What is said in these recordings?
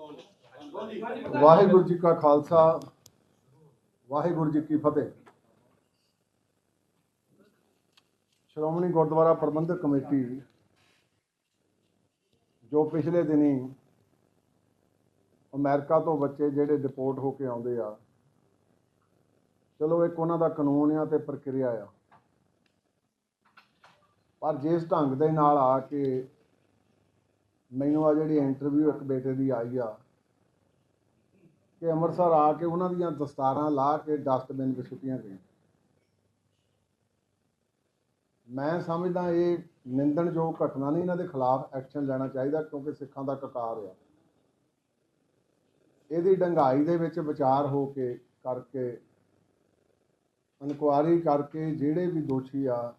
ਵਾਹਿਗੁਰੂ ਜੀ ਕਾ ਖਾਲਸਾ, ਵਾਹਿਗੁਰੂ ਜੀ ਕੀ ਫਤਿਹ। ਸ਼੍ਰੋਮਣੀ ਗੁਰਦੁਆਰਾ ਪ੍ਰਬੰਧਕ ਕਮੇਟੀ, ਜੋ ਪਿਛਲੇ ਦਿਨੀ ਅਮਰੀਕਾ ਤੋਂ ਬੱਚੇ ਜਿਹੜੇ ਡਿਪੋਰਟ ਹੋ ਕੇ ਆਉਂਦੇ ਆ, ਚਲੋ ਇੱਕ ਉਹਨਾਂ ਦਾ ਕਾਨੂੰਨ ਆ ਤੇ ਪ੍ਰਕਿਰਿਆ ਆ। ਪਰ ਜਿਸ ਢੰਗ ਦੇ ਨਾਲ ਆ ਕੇ ਮੈਨੂੰ ਆ ਜਿਹੜੀ ਇੰਟਰਵਿਊ ਇੱਕ ਬੇਟੇ ਦੀ ਆਈ ਆ, ਕਿ ਅੰਮ੍ਰਿਤਸਰ ਆ ਕੇ ਉਹਨਾਂ ਦੀਆਂ ਦਸਤਾਰਾਂ ਲਾ ਕੇ ਡਸਟਬਿਨ ਵਿੱਚ ਸੁੱਟੀਆਂ ਗਈਆਂ। ਮੈਂ ਸਮਝਦਾ ਇਹ ਨਿੰਦਣਯੋਗ ਘਟਨਾ ਨਹੀਂ, ਇਹਨਾਂ ਦੇ ਖਿਲਾਫ ਐਕਸ਼ਨ ਲੈਣਾ ਚਾਹੀਦਾ ਕਿਉਂਕਿ ਸਿੱਖਾਂ ਦਾ ਕਕਾਰ ਆ। ਇਹਦੀ ਡੰਗਾਈ ਦੇ ਵਿੱਚ ਵਿਚਾਰ ਹੋ ਕੇ ਕਰਕੇ, ਇਨਕੁਆਰੀ ਕਰਕੇ ਜਿਹੜੇ ਵੀ ਦੋਸ਼ੀ ਆ,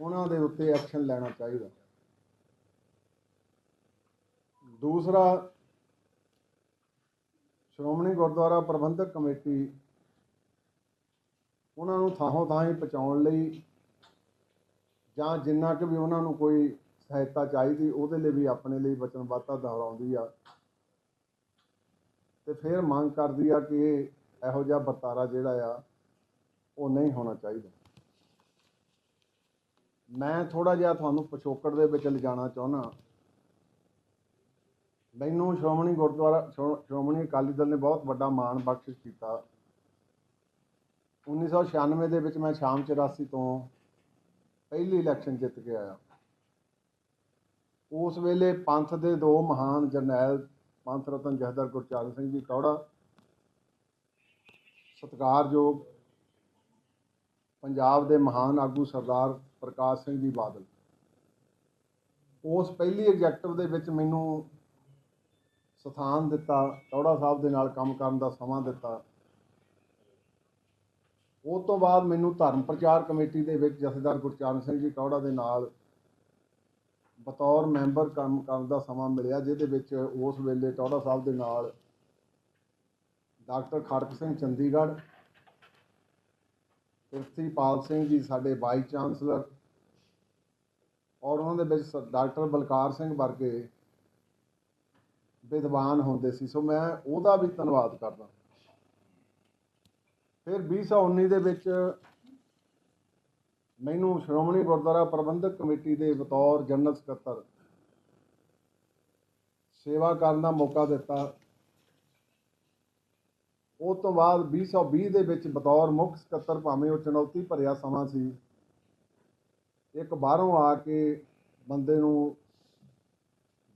ਉਹਨਾਂ ਦੇ ਉੱਤੇ ਐਕਸ਼ਨ ਲੈਣਾ ਚਾਹੀਦਾ। ਦੂਸਰਾ, ਸ਼੍ਰੋਮਣੀ ਗੁਰਦੁਆਰਾ ਪ੍ਰਬੰਧਕ ਕਮੇਟੀ ਉਹਨਾਂ ਨੂੰ ਥਾਂੋਂ ਥਾਂ ਹੀ ਪਹੁੰਚਾਉਣ ਲਈ ਜਾਂ ਜਿੰਨਾ ਕਿ ਵੀ ਉਹਨਾਂ ਨੂੰ ਕੋਈ ਸਹਾਇਤਾ ਚਾਹੀਦੀ, ਉਹਦੇ ਲਈ ਵੀ ਆਪਣੇ ਲਈ ਵਚਨਬੱਧਤਾ ਦੁਹਰਾਉਂਦੀ ਆ। ਤੇ ਫਿਰ ਮੰਗ ਕਰਦੀ ਆ ਕਿ ਇਹੋ ਜਿਹਾ ਵਰਤਾਰਾ ਜਿਹੜਾ ਆ, ਉਹ ਨਹੀਂ ਹੋਣਾ ਚਾਹੀਦਾ। ਮੈਂ ਥੋੜਾ ਜਿਹਾ ਤੁਹਾਨੂੰ ਪਿਛੋਕੜ ਦੇ ਵਿੱਚ ਲਿਜਾਣਾ ਚਾਹੁੰਦਾ। ਮੈਨੂੰ ਸ਼੍ਰੋਮਣੀ ਗੁਰਦੁਆਰਾ, ਸ਼੍ਰੋ- ਸ਼੍ਰੋਮਣੀ ਅਕਾਲੀ ਦਲ ਨੇ ਬਹੁਤ ਵੱਡਾ ਮਾਣ ਬਖਸ਼ਿਸ਼ ਕੀਤਾ। 1996 ਦੇ ਵਿੱਚ ਮੈਂ ਸ਼ਾਮ 84 ਤੋਂ ਪਹਿਲੀ ਇਲੈਕਸ਼ਨ ਜਿੱਤ ਕੇ ਆਇਆ। ਉਸ ਵੇਲੇ ਪੰਥ ਦੇ ਦੋ ਮਹਾਨ ਜਰਨੈਲ ਪੰਥ ਰਤਨ ਜਹਦਰ ਗੁਰਚਰਨ ਸਿੰਘ ਜੀ ਕੌੜਾ, ਸਤਿਕਾਰਯੋਗ ਪੰਜਾਬ ਦੇ ਮਹਾਨ ਆਗੂ ਸਰਦਾਰ ਪ੍ਰਕਾਸ਼ ਸਿੰਘ ਜੀ ਬਾਦਲ। ਉਸ ਪਹਿਲੀ ਐਗਜ਼ੈਕਟਿਵ ਦੇ ਵਿੱਚ ਮੈਨੂੰ ਸਥਾਨ ਦਿੱਤਾ ਟੌੜਾ ਸਾਹਿਬ ਦੇ ਨਾਲ ਕੰਮ ਕਰਨ ਦਾ ਸਮਾਂ ਦਿੱਤਾ। ਉਹ ਤੋਂ ਬਾਅਦ ਮੈਨੂੰ ਧਰਮ ਪ੍ਰਚਾਰ ਕਮੇਟੀ ਦੇ ਵਿੱਚ ਜਥੇਦਾਰ ਗੁਰਚਰਨ ਸਿੰਘ ਜੀ ਕੌੜਾ ਦੇ ਨਾਲ ਬਤੌਰ ਮੈਂਬਰ ਕੰਮ ਕਰਨ ਦਾ ਸਮਾਂ ਮਿਲਿਆ, ਜਿਹਦੇ ਵਿੱਚ ਉਸ ਵੇਲੇ ਟੌੜਾ ਸਾਹਿਬ ਦੇ ਨਾਲ ਡਾਕਟਰ ਖੜਕ ਸਿੰਘ ਚੰਡੀਗੜ੍ਹ ਪ੍ਰਿਥੀਪਾਲ ਸਿੰਘ ਜੀ ਸਾਡੇ ਵਾਈਸ ਚਾਂਸਲਰ ਔਰ ਉਹਨਾਂ ਦੇ ਵਿੱਚ ਸ- ਡਾਕਟਰ ਬਲਕਾਰ ਸਿੰਘ ਵਰਗੇ ਵਿਦਵਾਨ ਹੁੰਦੇ ਸੀ, ਸੋ ਮੈਂ ਉਹਦਾ ਵੀ ਧੰਨਵਾਦ ਕਰਦਾ ਫਿਰ 2019 ਦੇ ਵਿੱਚ ਮੈਨੂੰ ਸ਼੍ਰੋਮਣੀ ਗੁਰਦੁਆਰਾ ਪ੍ਰਬੰਧਕ ਕਮੇਟੀ ਦੇ ਬਤੌਰ ਜਨਰਲ ਸਕੱਤਰ ਸੇਵਾ ਕਰਨ ਦਾ ਮੌਕਾ ਦਿੱਤਾ। ਉਹ ਤੋਂ ਬਾਅਦ 2020 ਦੇ ਵਿੱਚ ਬਤੌਰ ਮੁੱਖ ਸਕੱਤਰ ਭਾਵੇਂ ਉਹ ਚੁਣੌਤੀ ਭਰਿਆ ਸਮਾਂ ਸੀ, ਇੱਕ ਬਾਹਰੋਂ ਆ ਕੇ ਬੰਦੇ ਨੂੰ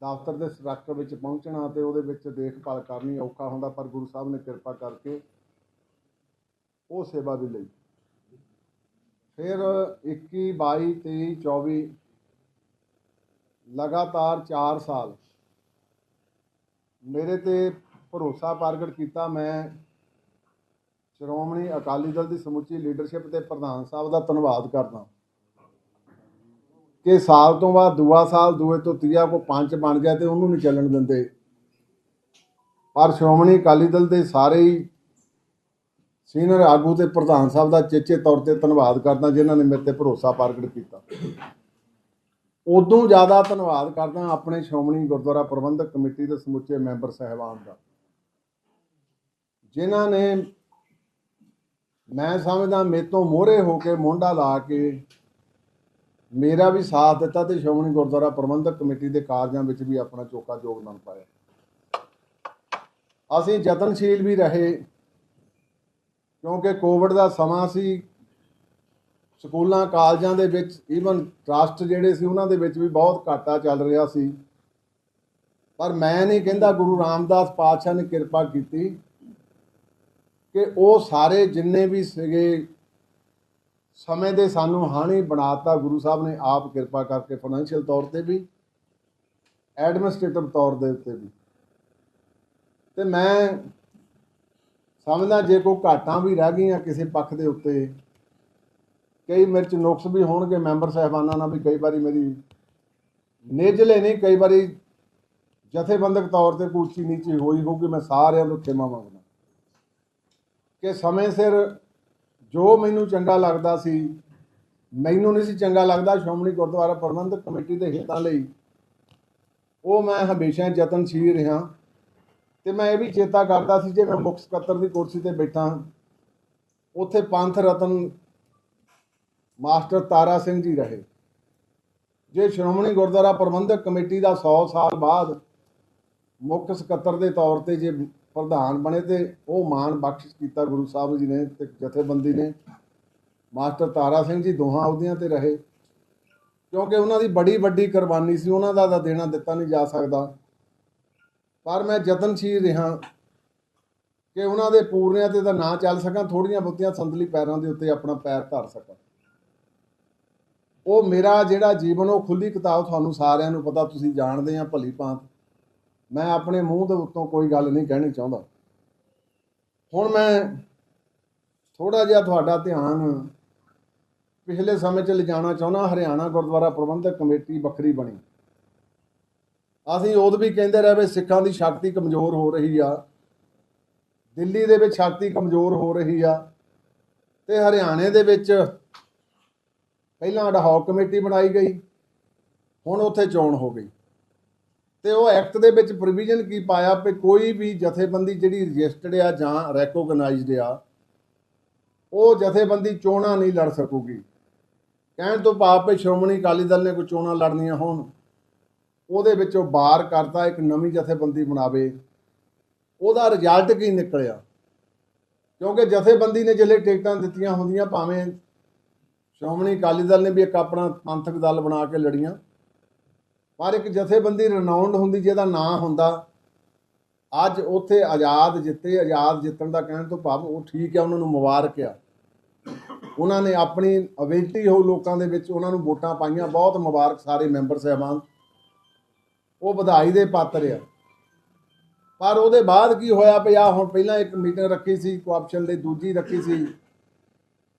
ਦਫ਼ਤਰ ਦੇ ਸਟਰਕਚਰ ਵਿੱਚ ਪਹੁੰਚਣਾ ਤੇ ਉਹਦੇ ਵਿੱਚ ਦੇਖਭਾਲ ਕਰਨੀ ਔਖਾ ਹੁੰਦਾ, ਪਰ ਗੁਰੂ ਸਾਹਿਬ ਨੇ ਕਿਰਪਾ ਕਰਕੇ ਉਹ ਸੇਵਾ ਵੀ ਲਈ। ਫਿਰ 21 22 23 24 ਲਗਾਤਾਰ 4 ਸਾਲ ਮੇਰੇ ਤੇ ਭਰੋਸਾ ਪ੍ਰਗਟ ਕੀਤਾ ਮੈਂ। ਸ਼੍ਰੋਮਣੀ ਅਕਾਲੀ ਦਲ ਦੀ ਸਮੁੱਚੀ ਲੀਡਰਸ਼ਿਪ ਤੇ ਪ੍ਰਧਾਨ ਸਾਹਿਬ ਦਾ ਧੰਨਵਾਦ ਕਰਦਾ। ਕਿ ਸਾਲ ਤੋਂ ਬਾਅਦ ਦੂਆ ਸਾਲ, ਦੂਏ ਤੋਂ ਤੀਆ ਕੋ ਪੰਜ ਬਣ ਗਿਆ ਤੇ ਉਹਨੂੰ ਨਹੀਂ ਚੱਲਣ ਦਿੰਦੇ। ਪਰ ਸ਼੍ਰੋਮਣੀ ਅਕਾਲੀ ਦਲ ਦੇ ਸਾਰੇ ਹੀ ਸੀਨੀਅਰ ਆਗੂ ਤੇ ਪ੍ਰਧਾਨ ਸਾਹਿਬ ਦਾ ਚੇਚੇ ਤੌਰ ਤੇ ਧੰਨਵਾਦ ਕਰਦਾ, ਜਿਨ੍ਹਾਂ ਨੇ ਮੇਰੇ ਤੇ ਭਰੋਸਾ ਪ੍ਰਗਟ ਕੀਤਾ। ਉਦੋਂ ਜ਼ਿਆਦਾ ਧੰਨਵਾਦ ਕਰਦਾ ਆਪਣੇ ਸ਼੍ਰੋਮਣੀ ਗੁਰਦੁਆਰਾ ਪ੍ਰਬੰਧਕ ਕਮੇਟੀ ਦੇ ਸਮੁੱਚੇ ਮੈਂਬਰ ਸਹਿਬਾਨ ਦਾ। ਜਿਨ੍ਹਾਂ ਨੇ ਮੈਂ ਸਮਝਦਾ ਮੇਰੇ ਤੋਂ ਮੋਹਰੇ ਹੋ ਕੇ ਮੋਢਾ ਲਾ ਕੇ ਮੇਰਾ ਵੀ ਸਾਥ ਦਿੱਤਾ ਤੇ ਸ਼੍ਰੋਮਣੀ ਗੁਰਦੁਆਰਾ ਪ੍ਰਬੰਧਕ ਕਮੇਟੀ ਦੇ ਕਾਰਜਾਂ ਵਿੱਚ ਵੀ ਆਪਣਾ ਚੋਖਾ ਯੋਗਦਾਨ ਪਾਇਆ। ਅਸੀਂ ਯਤਨਸ਼ੀਲ ਵੀ ਰਹੇ, ਕਿਉਂਕਿ ਕੋਵਿਡ ਦਾ ਸਮਾਂ ਸੀ, ਸਕੂਲਾਂ, ਕਾਲਜਾਂ ਦੇ ਵਿੱਚ ਈਵਨ ਟਰਸਟ ਜਿਹੜੇ ਸੀ ਉਹਨਾਂ ਦੇ ਵਿੱਚ ਵੀ ਬਹੁਤ ਘਾਟਾ ਚੱਲ ਰਿਹਾ ਸੀ। ਪਰ ਮੈਂ ਨਹੀਂ ਕਹਿੰਦਾ ਗੁਰੂ ਰਾਮਦਾਸ ਪਾਤਸ਼ਾਹ ਨੇ ਕਿਰਪਾ ਕੀਤੀ ਕਿ ਉਹ ਸਾਰੇ ਜਿੰਨੇ ਵੀ ਸੀਗੇ ਸਮੇਂ ਦੇ ਸਾਨੂੰ ਹਾਣੀ ਬਣਾਤਾ ਗੁਰੂ ਸਾਹਿਬ ਨੇ ਆਪ ਕਿਰਪਾ ਕਰਕੇ ਫਾਈਨੈਂਸ਼ੀਅਲ ਤੌਰ ਤੇ ਵੀ ਐਡਮਿਨਿਸਟ੍ਰੇਟਿਵ ਤੌਰ ਦੇ ਉੱਤੇ ਵੀ। ਤੇ ਮੈਂ ਸਮਝਦਾ ਜੇ ਕੋਈ ਘਾਟਾਂ ਵੀ ਰਹਿ ਗਈਆਂ ਕਿਸੇ ਪੱਖ ਦੇ ਉੱਤੇ, ਕਈ ਮੇਰੇ 'ਚ ਨੁਕਸ ਵੀ ਹੋਣਗੇ ਮੈਂਬਰ ਸਾਹਿਬਾਨਾਂ ਨਾਲ ਵੀ ਕਈ ਵਾਰੀ ਮੇਰੀ ਨੇਜਲੇ ਨਹੀਂ, ਕਈ ਵਾਰੀ ਜਥੇਬੰਦਕ ਤੌਰ ਤੇ ਕੁਚੀ ਨੀਚੀ ਹੋਈ ਹੋਊਗੀ, ਮੈਂ ਸਾਰਿਆਂ ਤੋਂ ਖਿਮਾ ਮੰਗਦਾ। ਕਿ ਸਮੇਂ ਸਿਰ ਜੋ ਮੈਨੂੰ ਚੰਗਾ ਲੱਗਦਾ ਸੀ, ਮੈਨੂੰ ਨਹੀਂ ਸੀ ਚੰਗਾ ਲੱਗਦਾ ਸ਼੍ਰੋਮਣੀ ਗੁਰਦੁਆਰਾ ਪ੍ਰਬੰਧਕ ਕਮੇਟੀ ਦੇ ਹਿੱਤਾਂ ਲਈ। ਉਹ ਮੈਂ ਹਮੇਸ਼ਾ ਯਤਨਸ਼ੀਲ ਰਿਹਾ ਤੇ ਮੈਂ ਇਹ ਵੀ ਚੇਤਾ ਕਰਦਾ ਸੀ ਜੇ ਮੈਂ ਮੁੱਖ ਸਕੱਤਰ ਦੀ ਕੁਰਸੀ ਤੇ ਬੈਠਾ, ਉੱਥੇ ਪੰਥ ਰਤਨ ਮਾਸਟਰ ਤਾਰਾ ਸਿੰਘ ਜੀ ਰਹੇ। ਜੇ ਸ਼੍ਰੋਮਣੀ ਗੁਰਦੁਆਰਾ ਪ੍ਰਬੰਧਕ ਕਮੇਟੀ ਦਾ 100 ਸਾਲ ਬਾਅਦ ਮੁੱਖ ਸਕੱਤਰ ਦੇ ਤੌਰ ਤੇ ਜੇ ਪ੍ਰਧਾਨ ਬਣੇ ਤੇ ਉਹ ਮਾਣ ਬਖਸ਼ਿਸ਼ ਕੀਤਾ ਗੁਰੂ ਸਾਹਿਬ ਜੀ ਨੇ ਤੇ ਜਥੇਬੰਦੀ ਨੇ। ਮਾਸਟਰ ਤਾਰਾ ਸਿੰਘ ਜੀ ਦੋਹਾਂ ਅਹੁਦਿਆਂ ਤੇ ਰਹੇ। ਕਿਉਂਕਿ ਉਹਨਾਂ ਦੀ ਬੜੀ ਵੱਡੀ ਕੁਰਬਾਨੀ ਸੀ, ਉਹਨਾਂ ਦਾ ਤਾਂ ਦੇਣਾ ਦਿੱਤਾ ਨਹੀਂ ਜਾ ਸਕਦਾ। ਪਰ ਮੈਂ ਯਤਨਸ਼ੀਲ ਰਿਹਾ ਕਿ ਉਹਨਾਂ ਦੇ ਪੂਰਨਿਆਂ ਤੇ ਤਾਂ ਨਾ ਚੱਲ ਸਕਾਂ ਥੋੜੀਆਂ ਬਹੁਤੀਆਂ ਸੰਦਲੀ ਪੈਰਾਂ ਦੇ ਉੱਤੇ ਆਪਣਾ ਪੈਰ ਧਰ ਸਕਾਂ। ਉਹ ਮੇਰਾ ਜਿਹੜਾ ਜੀਵਨ, ਉਹ ਖੁੱਲੀ ਕਿਤਾਬ ਤੁਹਾਨੂੰ ਸਾਰਿਆਂ ਨੂੰ ਪਤਾ, ਤੁਸੀਂ ਜਾਣਦੇ ਆ ਭਲੀ ਭਾਂਤ। ਮੈਂ ਆਪਣੇ ਮੂੰਹ ਦੇ ਉੱਤੋਂ ਕੋਈ ਗੱਲ ਨਹੀਂ ਕਹਿਣੀ ਚਾਹੁੰਦਾ। ਹੁਣ ਮੈਂ ਥੋੜਾ ਜਿਹਾ ਤੁਹਾਡਾ ਧਿਆਨ ਪਿਛਲੇ ਸਮੇਂ 'ਚ ਲਿਜਾਣਾ ਚਾਹੁੰਦਾ, ਹਰਿਆਣਾ ਗੁਰਦੁਆਰਾ ਪ੍ਰਬੰਧਕ ਕਮੇਟੀ ਵੱਖਰੀ ਬਣੀ। ਅਸੀਂ ਉਦੋਂ ਵੀ ਕਹਿੰਦੇ ਰਹੇ ਵੀ ਸਿੱਖਾਂ ਦੀ ਸ਼ਕਤੀ ਕਮਜ਼ੋਰ ਹੋ ਰਹੀ ਆ। ਦਿੱਲੀ ਦੇ ਵਿੱਚ ਸ਼ਕਤੀ ਕਮਜ਼ੋਰ ਹੋ ਰਹੀ ਆ ਤੇ ਹਰਿਆਣੇ ਦੇ ਵਿੱਚ ਪਹਿਲਾਂ ਅਡਹੌਕ ਕਮੇਟੀ ਬਣਾਈ ਗਈ, ਹੁਣ ਉੱਥੇ ਚੋਣ ਹੋ ਗਈ। ਤੇ ਉਹ ਐਕਟ ਦੇ ਵਿੱਚ ਪ੍ਰੋਵੀਜ਼ਨ ਕੀ ਪਾਇਆ ਕਿ ਕੋਈ ਵੀ ਜਥੇਬੰਦੀ ਜਿਹੜੀ ਰਜਿਸਟਰਡ ਆ ਜਾਂ ਰੈਕੋਗਨਾਈਜ਼ਡ ਆ, ਉਹ ਜਥੇਬੰਦੀ ਚੋਣਾਂ ਨਹੀਂ ਲੜ ਸਕੂਗੀ। ਕਹਿਣ ਤੋਂ ਭਾਵ ਕਿ ਸ਼੍ਰੋਮਣੀ ਅਕਾਲੀ ਦਲ ਨੇ ਕੋਈ ਚੋਣਾਂ ਲੜਨੀਆਂ ਹੋਣ, ਉਹਦੇ ਵਿੱਚੋਂ ਬਾਹਰ ਕਰਤਾ, ਇੱਕ ਨਵੀਂ ਜਥੇਬੰਦੀ ਬਣਾਵੇ, ਉਹਦਾ ਰਿਜ਼ਲਟ ਕੀ ਨਿਕਲਿਆ? ਕਿਉਂਕਿ ਜਥੇਬੰਦੀ ਨੇ ਜਿਹੜੇ ਟਿਕਟਾਂ ਦਿੱਤੀਆਂ ਹੁੰਦੀਆਂ, ਭਾਵੇਂ ਸ਼੍ਰੋਮਣੀ ਅਕਾਲੀ ਦਲ ਨੇ ਵੀ ਇੱਕ ਆਪਣਾ ਪੰਥਕ ਦਲ ਬਣਾ ਕੇ ਲੜੀਆਂ ਪਰ ਇੱਕ ਜਥੇਬੰਦੀ ਰਨਾਉਂਡ ਹੁੰਦੀ ਜਿਹਦਾ ਨਾਂ ਹੁੰਦਾ, ਅੱਜ ਉੱਥੇ ਆਜ਼ਾਦ ਜਿੱਤੇ, ਆਜ਼ਾਦ ਜਿੱਤਣ ਦਾ ਕਹਿਣ ਤੋਂ ਭਾਵ ਉਹ ਠੀਕ ਹੈ ਉਹਨਾਂ ਨੂੰ ਮੁਬਾਰਕ ਆ। ਉਹਨਾਂ ਨੇ ਆਪਣੀ ਅਬਿਲਟੀ ਹੋ ਲੋਕਾਂ ਦੇ ਵਿੱਚ, ਉਹਨਾਂ ਨੂੰ ਵੋਟਾਂ ਪਾਈਆਂ, ਬਹੁਤ ਮੁਬਾਰਕ ਸਾਰੇ ਮੈਂਬਰ ਸਾਹਿਬਾਨ। ਉਹ ਵਧਾਈ ਦੇ ਪਾਤਰ ਆ। ਪਰ ਉਹਦੇ ਬਾਅਦ ਕੀ ਹੋਇਆ ਵੀ ਆ ਹੁਣ ਪਹਿਲਾਂ ਇੱਕ ਮੀਟਿੰਗ ਰੱਖੀ ਸੀ ਕੋਆਪਸ਼ਨ ਲਈ ਦੂਜੀ ਰੱਖੀ ਸੀ।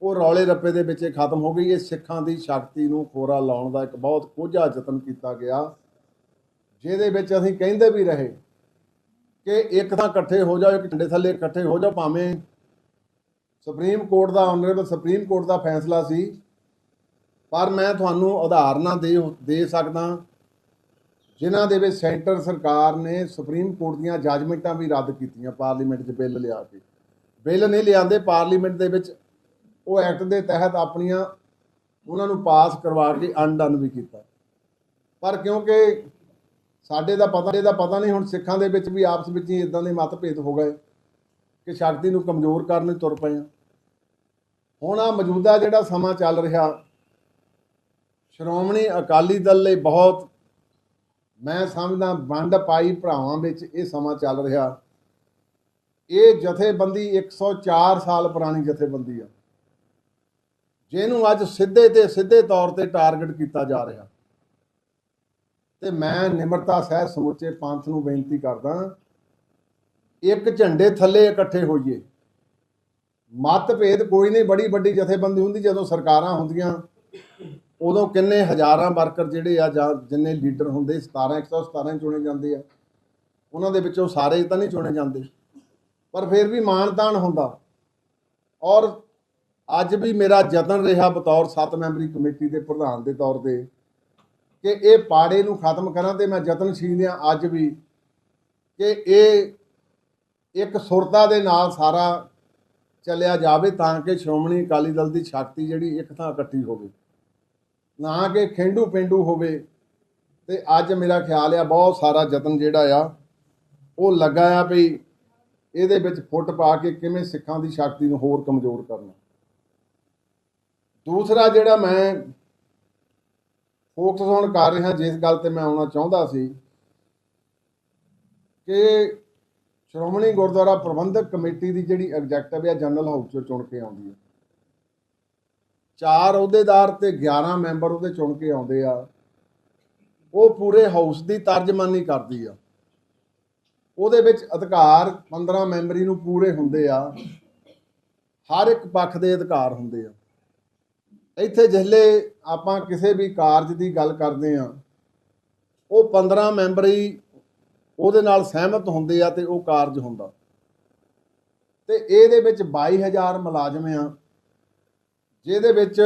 ਉਹ ਰੌਲੇ ਰੱਪੇ ਦੇ ਵਿੱਚ ਇਹ ਖਤਮ ਹੋ ਗਈ। ਇਹ ਸਿੱਖਾਂ ਦੀ ਸ਼ਕਤੀ ਨੂੰ ਖੋਰਾ ਲਾਉਣ ਦਾ ਇੱਕ ਬਹੁਤ ਕੋਝਾ ਯਤਨ ਕੀਤਾ ਗਿਆ, ਜਿਹਦੇ ਵਿੱਚ ਅਸੀਂ ਕਹਿੰਦੇ ਵੀ ਰਹੇ ਕਿ ਇੱਕ ਤਾਂ ਇਕੱਠੇ ਹੋ ਜਾਓ, ਇੱਕ ਝੰਡੇ ਥੱਲੇ ਇਕੱਠੇ ਹੋ ਜਾਓ, ਭਾਵੇਂ ਸੁਪਰੀਮ ਕੋਰਟ ਦਾ ਆਨਰੇਬਲ ਸੁਪਰੀਮ ਕੋਰਟ ਦਾ ਫੈਸਲਾ ਸੀ, ਪਰ ਮੈਂ ਤੁਹਾਨੂੰ ਉਦਾਹਰਨਾਂ ਦੇ ਦੇ ਸਕਦਾ, ਜਿਨ੍ਹਾਂ ਦੇ ਵਿੱਚ ਸੈਂਟਰ ਸਰਕਾਰ ਨੇ ਸੁਪਰੀਮ ਕੋਰਟ ਦੀਆਂ ਜੱਜਮੈਂਟਾਂ ਵੀ ਰੱਦ ਕੀਤੀਆਂ, ਪਾਰਲੀਮੈਂਟ 'ਚ ਬਿੱਲ ਲਿਆ ਕੇ। ਬਿੱਲ ਨਹੀਂ ਲਿਆਂਦੇ, ਪਾਰਲੀਮੈਂਟ ਦੇ ਵਿੱਚ ਉਹ ਐਕਟ ਦੇ ਤਹਿਤ ਆਪਣੀਆਂ ਉਹਨਾਂ ਨੂੰ ਪਾਸ ਕਰਵਾ ਕੇ ਅਨਡਨ ਵੀ ਕੀਤਾ। ਪਰ ਕਿਉਂਕਿ ਸਾਡੇ ਦਾ ਪਤਾ ਇਹਦਾ ਪਤਾ ਨਹੀਂ, ਹੁਣ ਸਿੱਖਾਂ ਦੇ ਵਿੱਚ ਵੀ ਆਪਸ ਵਿੱਚ ਹੀ ਇਦਾਂ ਦੇ ਮਤਭੇਦ ਹੋ ਗਏ ਕਿ ਸ਼ਕਤੀ ਨੂੰ ਕਮਜ਼ੋਰ ਕਰਨ ਲਈ ਤੁਰ ਪਏ ਹੁਣ ਆ ਮੌਜੂਦਾ ਜਿਹੜਾ ਸਮਾਂ ਚੱਲ ਰਿਹਾ, ਸ਼੍ਰੋਮਣੀ ਅਕਾਲੀ ਦਲ ਲਈ ਬਹੁਤ ਮੈਂ ਸਮਝਦਾ ਵੰਡ ਪਾਈ ਭਰਾਵਾਂ ਵਿੱਚ ਇਹ ਸਮਾਂ ਚੱਲ ਰਿਹਾ। ਇਹ ਜਥੇਬੰਦੀ 104 ਸਾਲ ਪੁਰਾਣੀ ਜਥੇਬੰਦੀ ਆ। ਜਿਹਨੂੰ ਅੱਜ ਸਿੱਧੇ ਤੇ ਸਿੱਧੇ ਤੌਰ ਤੇ ਟਾਰਗੇਟ ਕੀਤਾ ਜਾ ਰਿਹਾ, ਤੇ ਮੈਂ ਨਿਮਰਤਾ ਸਹਿ ਸਮੁੱਚੇ ਪੰਥ ਨੂੰ ਬੇਨਤੀ ਕਰਦਾ, ਇੱਕ ਝੰਡੇ ਥੱਲੇ ਇਕੱਠੇ ਹੋਈਏ। ਮਤਭੇਦ ਕੋਈ ਨਹੀਂ, ਬੜੀ ਵੱਡੀ ਜਥੇਬੰਦੀ ਹੁੰਦੀ, ਜਦੋਂ ਸਰਕਾਰਾਂ ਹੁੰਦੀਆਂ, ਉਦੋਂ ਕਿੰਨੇ ਹਜ਼ਾਰਾਂ ਵਰਕਰ ਜਿਹੜੇ ਆ, ਜਾਂ ਜਿੰਨੇ ਲੀਡਰ ਹੁੰਦੇ 17 117 ਚੁਣੇ ਜਾਂਦੇ ਆ। ਉਹਨਾਂ ਦੇ ਵਿੱਚੋਂ ਸਾਰੇ ਤਾਂ ਨਹੀਂ ਚੁਣੇ ਜਾਂਦੇ, ਪਰ ਫਿਰ ਵੀ ਮਾਨਤਾਨ ਹੁੰਦਾ। ਔਰ ਅੱਜ ਵੀ ਮੇਰਾ ਯਤਨ ਰਿਹਾ ਬਤੌਰ 7 ਮੈਂਬਰੀ ਕਮੇਟੀ ਦੇ ਪ੍ਰਧਾਨ ਦੇ ਤੌਰ ਤੇ ਕਿ ਇਹ ਪਾੜੇ ਨੂੰ ਖਤਮ ਕਰਾਂ ਤੇ ਮੈਂ ਯਤਨਸ਼ੀਲ ਹਾਂ ਅੱਜ ਵੀ ਕਿ ਇਹ ਇੱਕ ਸੁਰਤਾ ਦੇ ਨਾਲ ਸਾਰਾ ਚੱਲਿਆ ਜਾਵੇ ਤਾਂ ਕਿ ਸ਼੍ਰੋਮਣੀ ਅਕਾਲੀ ਦਲ ਦੀ ਸ਼ਕਤੀ ਜਿਹੜੀ ਇੱਕ ਥਾਂ ਇਕੱਠੀ ਹੋਵੇ। ਨਾ ਕਿ ਖੇਂਡੂ ਪਿੰਡੂ ਹੋਵੇ। ਤੇ ਅੱਜ ਮੇਰਾ ਖਿਆਲ ਆ ਬਹੁਤ ਸਾਰਾ ਯਤਨ ਜਿਹੜਾ ਆ, ਉਹ ਲੱਗਾ ਆ ਵੀ ਇਹਦੇ ਵਿੱਚ ਫੁੱਟ ਪਾ ਕੇ ਕਿਵੇਂ ਸਿੱਖਾਂ ਦੀ ਸ਼ਕਤੀ ਨੂੰ ਹੋਰ ਕਮਜ਼ੋਰ ਕਰਨਾ। ਦੂਸਰਾ ਜਿਹੜਾ ਮੈਂ ਫੋਕਸ ਹੁਣ ਕਰ ਰਿਹਾ, ਜਿਸ ਗੱਲ ਤੇ ਮੈਂ ਆਉਣਾ ਚਾਹੁੰਦਾ ਸੀ ਕਿ ਸ਼੍ਰੋਮਣੀ ਗੁਰਦੁਆਰਾ ਪ੍ਰਬੰਧਕ ਕਮੇਟੀ ਦੀ ਜਿਹੜੀ ਐਗਜ਼ੈਕਟਿਵ ਆ, ਜਨਰਲ ਹਾਊਸ ਚੋਂ ਚੁਣ ਕੇ ਆਉਂਦੀ ਹੈ ਚਾਰ ਅਹੁਦੇਦਾਰ ਤੇ 11 ਮੈਂਬਰ ਉਹਦੇ ਚੁਣ ਕੇ ਆਉਂਦੇ ਆ। ਉਹ ਪੂਰੇ ਹਾਊਸ ਦੀ ਤਰਜਮਾਨੀ ਕਰਦੀ ਆ। ਉਹਦੇ ਵਿੱਚ ਅਧਿਕਾਰ 15 ਮੈਂਬਰੀ ਨੂੰ ਪੂਰੇ ਹੁੰਦੇ ਆ। ਹਰ ਇੱਕ ਪੱਖ ਦੇ ਅਧਿਕਾਰ ਹੁੰਦੇ ਆ। ਇੱਥੇ ਜਿਹਲੇ ਆਪਾਂ ਕਿਸੇ ਵੀ ਕਾਰਜ ਦੀ ਗੱਲ ਕਰਦੇ ਆ ਉਹ 15 ਮੈਂਬਰੀ ਉਹਦੇ ਨਾਲ ਸਹਿਮਤ ਹੁੰਦੇ ਆ ਤੇ ਉਹ ਕਾਰਜ ਹੁੰਦਾ। ਤੇ ਇਹਦੇ ਵਿੱਚ 22000 ਮੁਲਾਜ਼ਮ ਆ, ਜਿਹਦੇ ਵਿੱਚ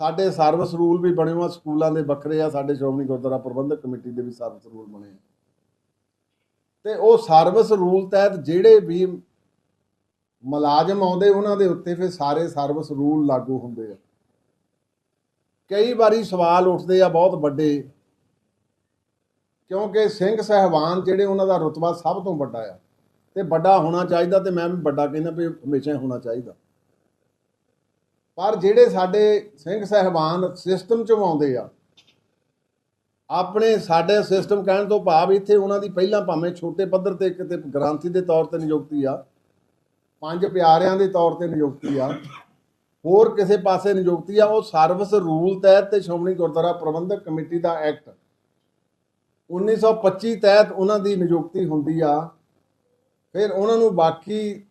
ਸਾਡੇ ਸਰਵਿਸ ਰੂਲ ਵੀ ਬਣੇ ਹੋਏ ਸਕੂਲਾਂ ਦੇ ਵੱਖਰੇ ਆ, ਸਾਡੇ ਸ਼੍ਰੋਮਣੀ ਗੁਰਦੁਆਰਾ ਪ੍ਰਬੰਧਕ ਕਮੇਟੀ ਦੇ ਵੀ ਸਰਵਿਸ ਰੂਲ ਬਣੇ ਆ। ਤੇ ਉਹ ਸਰਵਿਸ ਰੂਲ ਤਹਿਤ ਜਿਹੜੇ ਵੀ ਮੁਲਾਜ਼ਮ ਆਉਂਦੇ, ਉਹਨਾਂ ਦੇ ਉੱਤੇ ਫਿਰ ਸਾਰੇ ਸਰਵਿਸ ਰੂਲ ਲਾਗੂ ਹੁੰਦੇ ਆ। ਕਈ ਵਾਰੀ ਸਵਾਲ ਉੱਠਦੇ ਆ ਬਹੁਤ ਵੱਡੇ, ਕਿਉਂਕਿ ਸਿੰਘ ਸਹਿਬਾਨ ਜਿਹੜੇ ਉਹਨਾਂ ਦਾ ਰੁਤਬਾ ਸਭ ਤੋਂ ਵੱਡਾ ਆ। ਤੇ ਵੱਡਾ ਹੋਣਾ ਚਾਹੀਦਾ ਤੇ ਮੈਂ ਵੀ ਵੱਡਾ ਕਹਿੰਦਾ ਵੀ ਹਮੇਸ਼ਾ ਹੀ ਹੋਣਾ ਚਾਹੀਦਾ। ਪਰ ਜਿਹੜੇ ਸਾਡੇ ਸਿੰਘ ਸਹਿਬਾਨ ਸਿਸਟਮ 'ਚੋਂ ਆਉਂਦੇ ਆ, ਆਪਣੇ ਸਾਡੇ ਸਿਸਟਮ ਕਹਿਣ ਤੋਂ ਭਾਵ ਇੱਥੇ ਉਹਨਾਂ ਦੀ ਪਹਿਲਾਂ ਭਾਵੇਂ ਛੋਟੇ ਪੱਧਰ ਤੇ ਕਿਤੇ ਗ੍ਰਾਂਥੀ ਦੇ ਤੌਰ ਤੇ ਨਿਯੁਕਤੀ ਆ ਪੰਜ ਪਿਆਰਿਆਂ ਦੇ ਤੌਰ ਤੇ ਨਿਯੁਕਤੀ ਆ। ਹੋਰ ਕਿਸੇ ਪਾਸੇ ਨਿਯੁਕਤੀ ਆ, ਉਹ ਸਰਵਿਸ ਰੂਲ ਤਹਿਤ ਤੇ ਸ਼੍ਰੋਮਣੀ ਗੁਰਦੁਆਰਾ ਪ੍ਰਬੰਧਕ ਕਮੇਟੀ ਦਾ ਐਕਟ। 1925 ਤਹਿਤ ਉਹਨਾਂ ਦੀ ਨਿਯੁਕਤੀ ਹੁੰਦੀ ਆ। ਫਿਰ ਉਹਨਾਂ ਨੂੰ ਬਾਕੀ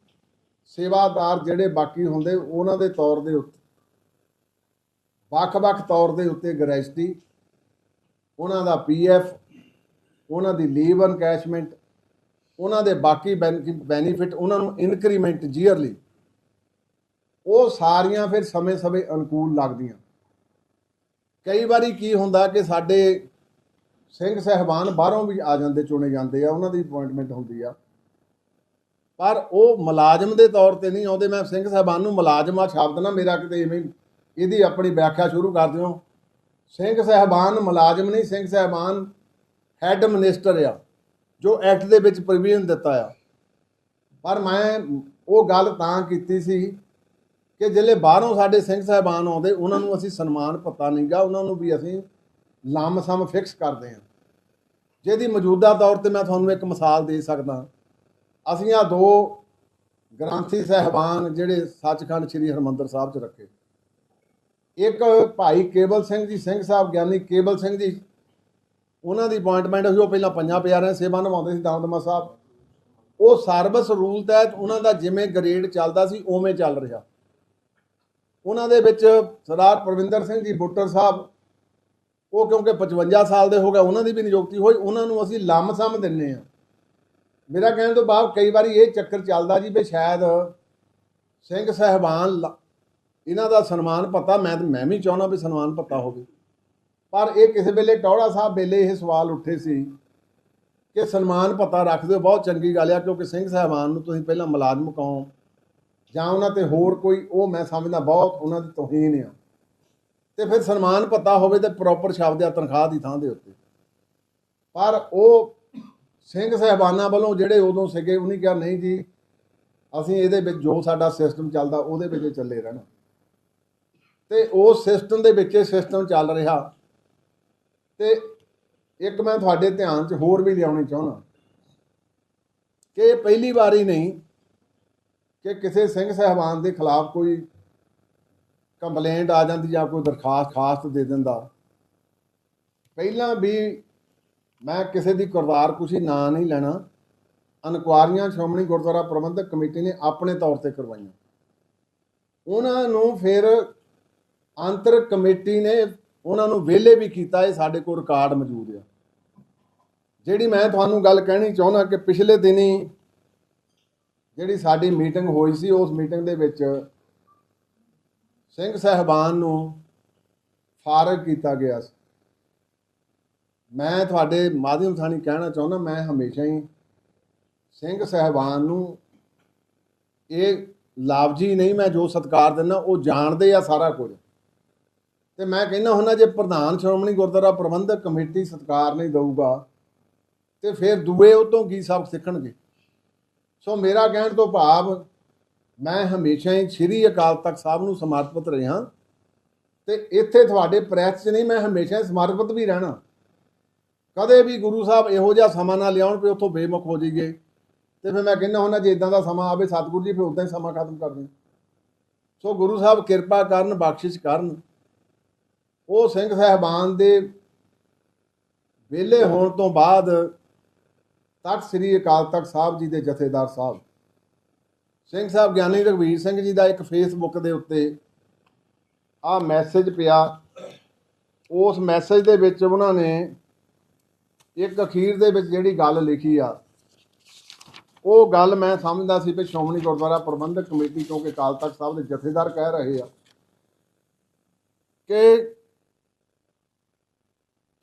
ਸੇਵਾਦਾਰ ਜਿਹੜੇ ਬਾਕੀ ਹੁੰਦੇ, ਉਹਨਾਂ ਦੇ ਤੌਰ ਦੇ ਉੱਤੇ, ਵੱਖ-ਵੱਖ ਤੌਰ ਦੇ ਉੱਤੇ ਗ੍ਰੈਜੂਟੀ ਉਹਨਾਂ ਦਾ ਪੀਐਫ, ਉਹਨਾਂ ਦੀ ਲੀਵ ਅਨਕੈਸ਼ਮੈਂਟ ਉਹਨਾਂ ਦੇ ਬਾਕੀ ਬੈਨੀਫਿਟ ਉਹਨਾਂ ਨੂੰ ਇਨਕਰੀਮੈਂਟ ਜੀਅਰਲੀ ਉਹ ਸਾਰੀਆਂ ਫਿਰ ਸਮੇਂ-ਸਮੇਂ ਅਨੁਕੂਲ ਲੱਗਦੀਆਂ। ਕਈ ਵਾਰੀ ਕੀ ਹੁੰਦਾ ਕਿ ਸਾਡੇ ਸਿੰਘ ਸਹਿਬਾਨ ਬਾਹਰੋਂ ਵੀ ਆ ਜਾਂਦੇ, ਚੁਣੇ ਜਾਂਦੇ ਆ, ਉਹਨਾਂ ਦੀ ਅਪਾਇੰਟਮੈਂਟ ਹੁੰਦੀ ਆ। ਪਰ ਉਹ ਮੁਲਾਜ਼ਮ ਦੇ ਤੌਰ ਤੇ ਨਹੀਂ ਆਉਂਦੇ, ਮੈਂ ਸਿੰਘ ਸਾਹਿਬਾਨ ਨੂੰ ਮੁਲਾਜ਼ਮ ਆ, ਸ਼ਬਦ ਨਾ ਮੇਰਾ ਕਿਤੇ ਇਵੇਂ ਇਹਦੀ ਆਪਣੀ ਵਿਆਖਿਆ ਸ਼ੁਰੂ ਕਰ ਦਿਓ। ਸਿੰਘ ਸਾਹਿਬਾਨ ਮੁਲਾਜ਼ਮ ਨਹੀਂ, ਸਿੰਘ ਸਾਹਿਬਾਨ ਹੈੱਡ ਮਿਨਿਸਟਰ ਆ। ਜੋ ਐਕਟ ਦੇ ਵਿੱਚ ਪ੍ਰੋਵੀਜ਼ਨ ਦਿੱਤਾ ਆ। ਪਰ ਮੈਂ ਉਹ ਗੱਲ ਤਾਂ ਕੀਤੀ ਸੀ ਕਿ ਜਿਹੜੇ ਬਾਹਰੋਂ ਸਾਡੇ ਸਿੰਘ ਸਾਹਿਬਾਨ ਆਉਂਦੇ, ਉਹਨਾਂ ਨੂੰ ਅਸੀਂ ਸਨਮਾਨ ਪਤਾ ਨਹੀਂਗਾ ਉਹਨਾਂ ਨੂੰ ਵੀ ਅਸੀਂ ਲੰਮ ਸਮ ਫਿਕਸ ਕਰਦੇ ਹਾਂ। ਜਿਹਦੀ ਮੌਜੂਦਾ ਤੌਰ ਤੇ ਮੈਂ ਤੁਹਾਨੂੰ ਇੱਕ ਮਿਸਾਲ ਦੇ ਸਕਦਾ। ਅਸੀਂ ਆ ਦੋ ਗ੍ਰੰਥੀ ਸਹਿਬਾਨ ਜਿਹੜੇ ਸੱਚਖੰਡ ਸ੍ਰੀ ਹਰਮੰਦਰ ਸਾਹਿਬ 'ਚ ਰੱਖੇ। ਇੱਕ ਭਾਈ ਕੇਬਲ ਸਿੰਘ ਜੀ, ਸਿੰਘ ਸਾਹਿਬ ਗਿਆਨੀ ਕੇਬਲ ਸਿੰਘ ਜੀ ਉਹਨਾਂ ਦੀ ਅਪਾਇੰਟਮੈਂਟ ਹੋਈ ਉਹ ਪਹਿਲਾਂ ਪੰਜਾਂ ਪਿਆਰਿਆਂ ਸੇਵਾ ਨਿਭਾਉਂਦੇ ਸੀ ਦਮਦਮਾ ਸਾਹਿਬ। ਉਹ ਸਰਵਿਸ ਰੂਲ ਤਹਿਤ ਉਹਨਾਂ ਦਾ ਜਿਵੇਂ ਗ੍ਰੇਡ ਚੱਲਦਾ ਸੀ, ਉਵੇਂ ਚੱਲ ਰਿਹਾ। ਉਹਨਾਂ ਦੇ ਵਿੱਚ ਸਰਦਾਰ ਪ੍ਰਵਿੰਦਰ ਸਿੰਘ ਜੀ ਬੁੱਟਰ ਸਾਹਿਬ, ਉਹ ਕਿਉਂਕਿ 55 ਸਾਲ ਦੇ ਹੋ ਗਏ, ਉਹਨਾਂ ਦੀ ਵੀ ਨਿਯੁਕਤੀ ਹੋਈ, ਉਹਨਾਂ ਨੂੰ ਅਸੀਂ ਲੰਮ ਸਮ ਦਿੰਨੇ ਆ ਮੇਰਾ ਕਹਿਣ ਤੋਂ ਬਾਅਦ ਕਈ ਵਾਰੀ ਇਹ ਚੱਕਰ ਚੱਲਦਾ ਜੀ ਵੀ ਸ਼ਾਇਦ ਸਿੰਘ ਸਹਿਬਾਨ ਲ- ਇਹਨਾਂ ਦਾ ਸਨਮਾਨ ਪਤਾ, ਮੈਂ ਮੈਂ ਵੀ ਚਾਹੁੰਦਾ ਵੀ ਸਨਮਾਨ ਪਤਾ ਹੋਵੇ। ਪਰ ਇਹ ਕਿਸੇ ਵੇਲੇ ਟੌੜਾ ਸਾਹਿਬ ਵੇਲੇ ਇਹ ਸਵਾਲ ਉੱਠੇ ਸੀ ਕਿ ਸਨਮਾਨ ਪਤਾ ਰੱਖਦੇ ਦਿਓ ਬਹੁਤ ਚੰਗੀ ਗੱਲ ਆ, ਕਿਉਂਕਿ ਸਿੰਘ ਸਾਹਿਬਾਨ ਨੂੰ ਤੁਸੀਂ ਪਹਿਲਾਂ ਮੁਲਾਜ਼ਮ ਕਹੋ ਜਾਂ ਉਹਨਾਂ ਤੇ ਹੋਰ ਕੋਈ, ਉਹ ਮੈਂ ਸਮਝਦਾ ਬਹੁਤ ਉਹਨਾਂ ਦੀ ਤੋਹੀਨ ਆ। ਤੇ ਫਿਰ ਸਨਮਾਨ ਪਤਾ ਹੋਵੇ ਤੇ ਪ੍ਰੋਪਰ ਸ਼ਬਦ ਆ ਤਨਖਾਹ ਦੀ ਥਾਂ ਦੇ ਉੱਤੇ। ਪਰ ਉਹ ਸਿੰਘ ਸਹਿਬਾਨਾਂ ਵੱਲੋਂ ਜਿਹੜੇ ਉਦੋਂ ਸੀਗੇ, ਉਹਨੇ ਕਿਹਾ, ਨਹੀਂ ਜੀ, ਅਸੀਂ ਇਹਦੇ ਵਿੱਚ ਜੋ ਸਾਡਾ ਸਿਸਟਮ ਚੱਲਦਾ, ਉਹਦੇ ਵਿੱਚ ਚੱਲੇ ਰਹਿਣਾ। ਤੇ ਉਸ ਸਿਸਟਮ ਦੇ ਵਿੱਚ ਇਹ ਸਿਸਟਮ ਚੱਲ ਰਿਹਾ। ਤੇ ਇੱਕ ਮੈਂ ਤੁਹਾਡੇ ਧਿਆਨ 'ਚ ਹੋਰ ਵੀ ਲਿਆਉਣੀ ਚਾਹੁੰਦਾ। ਕਿ ਇਹ ਪਹਿਲੀ ਵਾਰੀ ਨਹੀਂ ਕਿ ਕਿਸੇ ਸਿੰਘ ਸਹਿਬਾਨ ਦੇ ਖਿਲਾਫ ਕੋਈ ਕੰਪਲੇਂਟ ਆ ਜਾਂਦੀ ਜਾਂ ਕੋਈ ਦਰਖਾਸਤ ਖਾਸਤ ਦੇ ਦਿੰਦਾ। ਪਹਿਲਾਂ ਵੀ ਮੈਂ ਕਿਸੇ ਦੀ ਕਰਤਾਰ ਕੁਸ਼ੀ ਨਾਂ ਨਹੀਂ ਲੈਣਾ। ਇਨਕੁਆਰੀਆਂ ਸ਼੍ਰੋਮਣੀ ਗੁਰਦੁਆਰਾ ਪ੍ਰਬੰਧਕ ਕਮੇਟੀ ਨੇ ਆਪਣੇ ਤੌਰ ਤੇ ਕਰਵਾਈਆਂ। ਉਹਨਾਂ ਨੂੰ ਫਿਰ ਅੰਤਰ ਕਮੇਟੀ ਨੇ ਉਹਨਾਂ ਨੂੰ ਵਿਹਲੇ ਵੀ ਕੀਤਾ, ਇਹ ਸਾਡੇ ਕੋਲ ਰਿਕਾਰਡ ਮੌਜੂਦ ਆ। ਜਿਹੜੀ ਮੈਂ ਤੁਹਾਨੂੰ ਗੱਲ ਕਹਿਣੀ ਚਾਹੁੰਦਾ ਕਿ ਪਿਛਲੇ ਦਿਨੀ ਜਿਹੜੀ ਸਾਡੀ ਮੀਟਿੰਗ ਹੋਈ ਸੀ, ਉਸ ਮੀਟਿੰਗ ਦੇ ਵਿੱਚ ਸਿੰਘ ਸਹਿਬਾਨ ਨੂੰ ਫਾਰਗ ਕੀਤਾ ਗਿਆ ਸੀ। ਮੈਂ ਤੁਹਾਡੇ ਮਾਧਿਅਮ ਥਾਣੀ ਕਹਿਣਾ ਚਾਹੁੰਦਾ, ਮੈਂ ਹਮੇਸ਼ਾ ਹੀ ਸਿੰਘ ਸਹਿਬਾਨ ਨੂੰ ਇਹ ਲਾਭਜੀ ਨਹੀਂ ਮੈਂ ਜੋ ਸਤਕਾਰ ਦਿੰਦਾ, ਉਹ ਜਾਣਦੇ ਆ ਸਾਰਾ ਕੁਝ। ਤੇ ਮੈਂ ਕਹਿੰਦਾ ਹੁੰਦਾ ਜੇ ਪ੍ਰਧਾਨ ਸ਼੍ਰੋਮਣੀ ਗੁਰਦੁਆਰਾ ਪ੍ਰਬੰਧਕ ਕਮੇਟੀ ਸਤਕਾਰ ਨਹੀਂ ਦਊਗਾ, ਤੇ ਫਿਰ ਦੂਏ ਉਹ ਤੋਂ ਕੀ ਸਬਕ ਸਿੱਖਣਗੇ? ਸੋ ਮੇਰਾ ਕਹਿਣ ਤੋਂ ਭਾਵ, ਮੈਂ ਹਮੇਸ਼ਾ ਹੀ ਸ੍ਰੀ ਅਕਾਲ ਤਖਤ ਸਾਹਿਬ ਨੂੰ ਸਮਰਪਿਤ ਰਿਹਾ, ਤੇ ਇੱਥੇ ਤੁਹਾਡੇ ਪ੍ਰੈਸ 'ਚ ਨਹੀਂ, ਮੈਂ ਹਮੇਸ਼ਾ ਹੀ ਸਮਰਪਿਤ ਵੀ ਰਹਿਣਾ। ਕਦੇ ਵੀ ਗੁਰੂ ਸਾਹਿਬ ਇਹੋ ਜਿਹਾ ਸਮਾਂ ਨਾ ਲਿਆਉਣ ਵੀ ਉੱਥੋਂ ਬੇਮੁਖ ਹੋ ਜਾਈਏ, ਤੇ ਫਿਰ ਮੈਂ ਕਹਿੰਦਾ ਹੁੰਦਾ ਜੇ ਇਦਾਂ ਦਾ ਸਮਾਂ ਆਵੇ, ਸਤਿਗੁਰੂ ਜੀ ਫਿਰ ਉਦਾਂ ਹੀ ਸਮਾਂ ਖਤਮ ਕਰ ਦੇਣ ਸੋ ਗੁਰੂ ਸਾਹਿਬ ਕਿਰਪਾ ਕਰਨ, ਬਖਸ਼ਿਸ਼ ਕਰਨ। ਉਹ ਸਿੰਘ ਸਹਿਬਾਨ ਦੇ ਵਿਹਲੇ ਹੋਣ ਤੋਂ ਬਾਅਦ ਤਖਤ ਸ੍ਰੀ ਅਕਾਲ ਤਖਤ ਸਾਹਿਬ ਜੀ ਦੇ ਜਥੇਦਾਰ ਸਾਹਿਬ। ਸਿੰਘ ਸਾਹਿਬ ਗਿਆਨੀ ਰਘਵੀਰ ਸਿੰਘ ਜੀ ਦਾ ਇੱਕ ਫੇਸਬੁੱਕ ਦੇ ਉੱਤੇ ਆ ਮੈਸੇਜ ਪਿਆ। ਉਸ ਮੈਸੇਜ ਦੇ ਵਿੱਚ ਉਹਨਾਂ ਨੇ ਇੱਕ ਅਖੀਰ ਦੇ ਵਿੱਚ ਜਿਹੜੀ ਗੱਲ ਲਿਖੀ ਆ, ਉਹ ਗੱਲ ਮੈਂ ਸਮਝਦਾ ਸੀ ਕਿ ਸ਼੍ਰੋਮਣੀ ਗੁਰਦੁਆਰਾ ਪ੍ਰਬੰਧਕ ਕਮੇਟੀ ਕਿਉਂਕਿ ਅਕਾਲ ਤਖਤ ਸਾਹਿਬ ਦੇ ਜਥੇਦਾਰ ਕਹਿ ਰਹੇ ਆ ਕਿ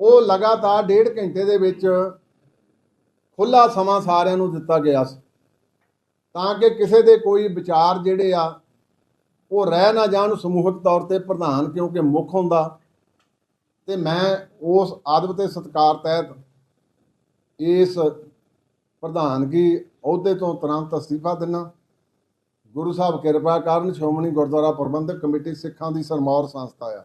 ਉਹ ਲਗਾਤਾਰ ਡੇਢ ਘੰਟੇ ਦੇ ਵਿੱਚ ਖੁੱਲਾ ਸਮਾਂ ਸਾਰਿਆਂ ਨੂੰ ਦਿੱਤਾ ਗਿਆ ਸੀ। ਤਾਂ ਕਿ ਕਿਸੇ ਦੇ ਕੋਈ ਵਿਚਾਰ ਜਿਹੜੇ ਆ, ਉਹ ਰਹਿ ਨਾ ਜਾਣ ਸਮੂਹਕ ਤੌਰ ਤੇ ਪ੍ਰਧਾਨ, ਕਿਉਂਕਿ ਮੁੱਖ ਹੁੰਦਾ। ਤੇ ਮੈਂ ਉਸ ਆਦਬ ਤੇ ਸਤਕਾਰ ਤਹਿਤ ਇਸ ਪ੍ਰਧਾਨਗੀ ਅਹੁਦੇ ਤੋਂ ਤੁਰੰਤ ਅਸਤੀਫਾ ਦਿੰਨਾ ਗੁਰੂ ਸਾਹਿਬ ਕਿਰਪਾ ਕਰਨ ਸ਼੍ਰੋਮਣੀ ਗੁਰਦੁਆਰਾ ਪ੍ਰਬੰਧਕ ਕਮੇਟੀ ਸਿੱਖਾਂ ਦੀ ਸਰਮੌਰ ਸੰਸਥਾ ਆ।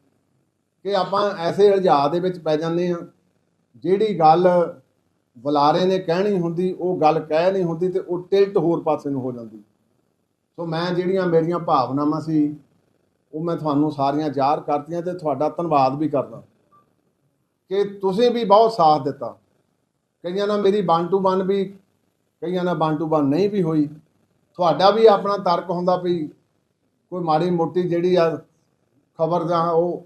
ਕਿ ਆਪਾਂ ਐਸੇ ਉਲਝਾਅ ਦੇ ਵਿੱਚ ਪੈ ਜਾਂਦੇ ਹਾਂ, ਜਿਹੜੀ ਗੱਲ ਬੁਲਾਰੇ ਨੇ ਕਹਿਣੀ ਹੁੰਦੀ, ਉਹ ਗੱਲ ਕਹਿ ਨਹੀਂ ਹੁੰਦੀ ਤੇ ਉਹ ਟਿਲਟ ਹੋਰ ਪਾਸੇ ਨੂੰ ਹੋ ਜਾਂਦੀ। ਸੋ ਮੈਂ ਜਿਹੜੀਆਂ ਮੇਰੀਆਂ ਭਾਵਨਾਵਾਂ ਸੀ, ਉਹ ਮੈਂ ਤੁਹਾਨੂੰ ਸਾਰੀਆਂ ਜ਼ਾਹਰ ਕਰਤੀਆਂ ਤੇ ਤੁਹਾਡਾ ਧੰਨਵਾਦ ਵੀ ਕਰਦਾ। ਕਿ ਤੁਸੀਂ ਵੀ ਬਹੁਤ ਸਾਥ ਦਿੱਤਾ। ਕਈਆਂ ਨਾਲ ਮੇਰੀ ਵਨ ਟੂ ਵਨ ਵੀ, ਕਈਆਂ ਨਾਲ ਵਨ ਟੂ ਵਨ ਨਹੀਂ ਵੀ ਹੋਈ। ਤੁਹਾਡਾ ਵੀ ਆਪਣਾ ਤਰਕ ਹੁੰਦਾ ਵੀ ਕੋਈ ਮਾੜੀ ਮੋਟੀ ਜਿਹੜੀ ਆ ਖਬਰ ਜਾਂ ਉਹ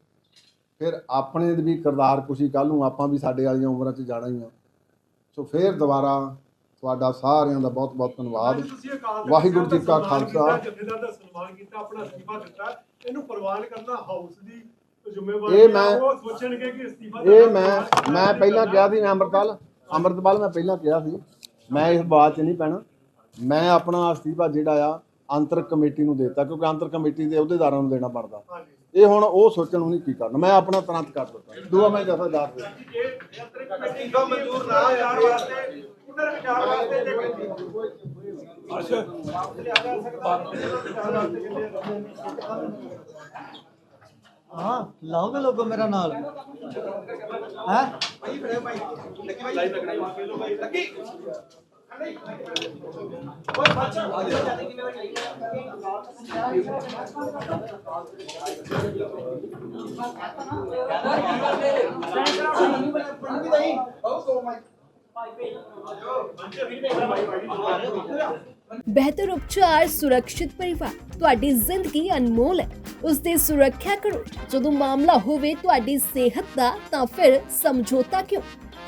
ਫਿਰ ਆਪਣੇ ਵੀ ਕਿਰਦਾਰ ਕੁਸ਼ੀ ਕੱਲ ਨੂੰ ਆਪਾਂ ਵੀ ਸਾਡੇ ਵਾਲੀਆਂ ਉਮਰਾਂ 'ਚ ਜਾਣਾ ਹੀ ਆ। ਸੋ ਫਿਰ ਦੁਬਾਰਾ ਤੁਹਾਡਾ ਸਾਰਿਆਂ ਦਾ ਬਹੁਤ ਬਹੁਤ ਧੰਨਵਾਦ। ਵਾਹਿਗੁਰੂ ਜੀ ਕਾ ਖਾਲਸਾ। ਸਨਮਾਨ ਕੀਤਾ, ਜਥੇਦਾਰ ਦਾ ਸਨਮਾਨ ਕੀਤਾ ਆਪਣਾ ਅਸਤੀਫਾ ਦਿੱਤਾ। ਇਹਨੂੰ ਪ੍ਰਵਾਨ ਕਰਨਾ ਹਾਊਸ ਦੀ ਜ਼ਿੰਮੇਵਾਰੀ ਇਹ। ਮੈਂ- ਉਹ ਸੋਚਣਗੇ ਕਿ ਅਸਤੀਫਾ ਇਹ ਮੈਂ ਮੈਂ ਪਹਿਲਾਂ ਕਿਹਾ ਸੀ ਮੈਂ ਅੰਮ੍ਰਿਤਪਾਲ। ਅੰਮ੍ਰਿਤਪਾਲ ਮੈਂ ਪਹਿਲਾਂ ਕਿਹਾ ਸੀ। ਮੈਂ ਇਸ ਬਾਤ 'ਚ ਨਹੀਂ ਪੈਣਾ। ਮੈਂ ਆਪਣਾ ਅਸਤੀਫਾ ਜਿਹੜਾ ਆ ਅੰਤਰ ਕਮੇਟੀ ਨੂੰ ਦੇਤਾ ਕਿਉਂਕਿ ਅੰਤਰ ਕਮੇਟੀ ਦੇ ਅਹੁਦੇਦਾਰਾਂ ਨੂੰ ਦੇਣਾ ਪੜਦਾ ਇਹ ਹੁਣ ਉਹ ਸੋਚਣ ਨੂੰ ਨਹੀਂ ਕੀ ਕਰਨਾ। ਮੈਂ ਆਪਣਾ ਤੁਰੰਤ ਕਰ ਦਿੱਤਾ। ਦੂਆ ਮੈਂ ਜਥਾ ਦੱਸ ਦੇ ਮਨਜ਼ੂਰ ਨਾ ਹੋਇਆ ਵਾਸਤੇ ਪੁਨਰ ਵਿਚਾਰ ਵਾਸਤੇ ਜੇ ਹਾਂ, ਲਾਓਗੇ ਲੋਗੋ ਮੇਰਾ ਨਾਲ? ਹੈ? ਬਿਹਤਰ ਉਪਚਾਰ ਸੁਰੱਖਿਅਤ ਪਰਿਵਾਰ, ਤੁਹਾਡੀ ਜ਼ਿੰਦਗੀ ਅਨਮੋਲ ਹੈ। ਉਸ ਦੀ ਸੁਰੱਖਿਆ ਕਰੋ। ਜਦੋਂ ਮਾਮਲਾ ਹੋਵੇ ਤੁਹਾਡੀ ਸਿਹਤ ਦਾ, ਤਾਂ ਫਿਰ ਸਮਝੌਤਾ ਕਿਉਂ?